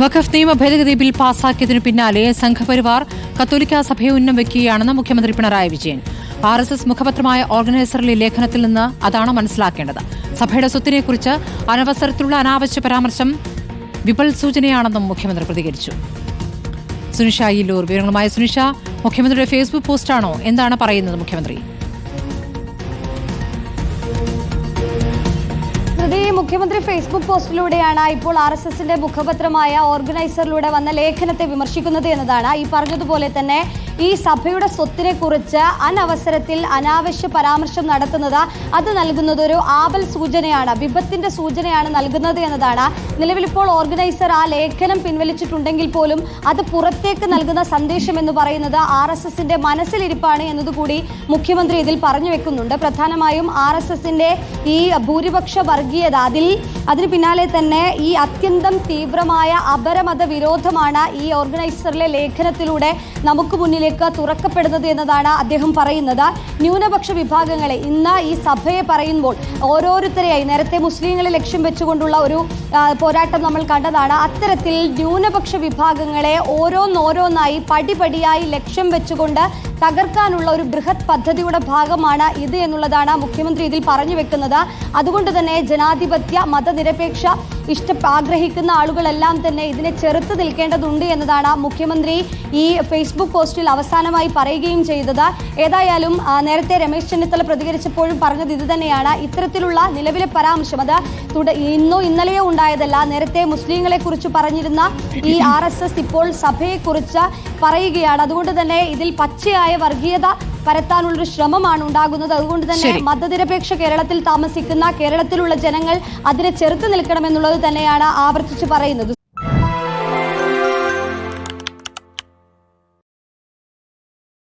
വഖഫ് നിയമ ഭേദഗതി ബിൽ പാസാക്കിയതിനു പിന്നാലെ സംഘപരിവാർ കത്തോലിക്ക സഭയെ ഉന്നം വയ്ക്കുകയാണെന്ന് മുഖ്യമന്ത്രി Pinarayi Vijayan. R S S മുഖപത്രമായ ഓർഗനൈസറിലെ ലേഖനത്തിൽ നിന്ന് അതാണ് മനസ്സിലാക്കേണ്ടത്. സഭയുടെ സ്വത്തിനെക്കുറിച്ച് അനവസരത്തിലുള്ള അനാവശ്യ പരാമർശം വിപൽ സൂചനയാണെന്നും മുഖ്യമന്ത്രി പ്രതികരിച്ചു. സുനിഷ ഇല്ലൂർ വിവരങ്ങളുമായ സുനിഷ. മുഖ്യമന്ത്രിയുടെ ഫേസ്ബുക്ക് പോസ്റ്റാണോ? എന്താണ് പറയുന്നത് മുഖ്യമന്ത്രി? മുഖ്യമന്ത്രി ഫേസ്ബുക്ക് പോസ്റ്റിലൂടെയാണ് ഇപ്പോൾ ആർ എസ് എസിന്റെ മുഖപത്രമായ ഓർഗനൈസറിലൂടെ വന്ന ലേഖനത്തെ വിമർശിക്കുന്നത് എന്നതാണ്. ഈ പറഞ്ഞതുപോലെ തന്നെ ഈ സഭയുടെ സ്വത്തിനെ കുറിച്ച് അനവസരത്തിൽ അനാവശ്യ പരാമർശം നടത്തുന്നത് അത് നൽകുന്നത് ഒരു ആപൽ സൂചനയാണ് വിപത്തിന്റെ സൂചനയാണ് നൽകുന്നത് എന്നതാണ്. നിലവിൽ ഇപ്പോൾ ഓർഗനൈസർ ആ ലേഖനം പിൻവലിച്ചിട്ടുണ്ടെങ്കിൽ പോലും അത് പുറത്തേക്ക് നൽകുന്ന സന്ദേശം എന്ന് പറയുന്നത് ആർ എസ് എസിന്റെ മനസ്സിലിരിപ്പാണ് എന്നതുകൂടി മുഖ്യമന്ത്രി ഇതിൽ പറഞ്ഞു വെക്കുന്നുണ്ട്. പ്രധാനമായും ആർ എസ് എസിന്റെ ഈ ഭൂരിപക്ഷ വർഗീയത അതിൽ അതിന് പിന്നാലെ തന്നെ ഈ അത്യന്തം തീവ്രമായ അപരമത വിരോധമാണ് ഈ ഓർഗനൈസറിലെ ലേഖനത്തിലൂടെ നമുക്ക് മുന്നിലേക്ക് തുറക്കപ്പെടുന്നത് എന്നതാണ് അദ്ദേഹം പറയുന്നത്. ന്യൂനപക്ഷ വിഭാഗങ്ങളെ ഇന്ന് ഈ സഭയെ പറയുമ്പോൾ ഓരോരുത്തരെയായി നേരത്തെ മുസ്ലിങ്ങളെ ലക്ഷ്യം വെച്ചുകൊണ്ടുള്ള ഒരു പോരാട്ടം നമ്മൾ കണ്ടതാണ്. അത്തരത്തിൽ ന്യൂനപക്ഷ വിഭാഗങ്ങളെ ഓരോന്നോരോന്നായി പടിപടിയായി ലക്ഷ്യം വെച്ചുകൊണ്ട് തകർക്കാനുള്ള ഒരു ബൃഹത് പദ്ധതിയുടെ ഭാഗമാണ് ഇത് എന്നുള്ളതാണ് മുഖ്യമന്ത്രി ഇതിൽ പറഞ്ഞു വെക്കുന്നത്. അതുകൊണ്ട് തന്നെ ജനാധിപത്യ മതനിരപേക്ഷ ഇഷ്ട ആഗ്രഹിക്കുന്ന ആളുകളെല്ലാം തന്നെ ഇതിനെ ചെറുത്ത് നിൽക്കേണ്ടതുണ്ട് എന്നതാണ് മുഖ്യമന്ത്രി ഈ ഫേസ്ബുക്ക് പോസ്റ്റിൽ അവസാനമായി പറയുകയും ചെയ്തത്. ഏതായാലും നേരത്തെ രമേശ് ചെന്നിത്തല പ്രതികരിച്ചപ്പോഴും പറഞ്ഞത് ഇത് തന്നെയാണ്. ഇത്തരത്തിലുള്ള നിലവിലെ പരാമർശം അത് തുട ഇന്നോ ഇന്നലെയോ ഉണ്ടായതല്ല. നേരത്തെ മുസ്ലിങ്ങളെ കുറിച്ച് പറഞ്ഞിരുന്ന ഈ ആർ എസ് എസ് ഇപ്പോൾ സഭയെക്കുറിച്ച് പറയുകയാണ്. അതുകൊണ്ട് തന്നെ ഇതിൽ പച്ചയായ വർഗീയത പരത്താനുള്ളൊരു ശ്രമമാണ് ഉണ്ടാകുന്നത്. അതുകൊണ്ട് തന്നെ. മതനിരപേക്ഷ കേരളത്തിൽ താമസിക്കുന്ന കേരളത്തിലുള്ള ജനങ്ങൾ അതിനെ ചെറുത്ത് നിൽക്കണമെന്നുള്ളത് തന്നെയാണ് ആവർത്തിച്ച് പറയുന്നത്.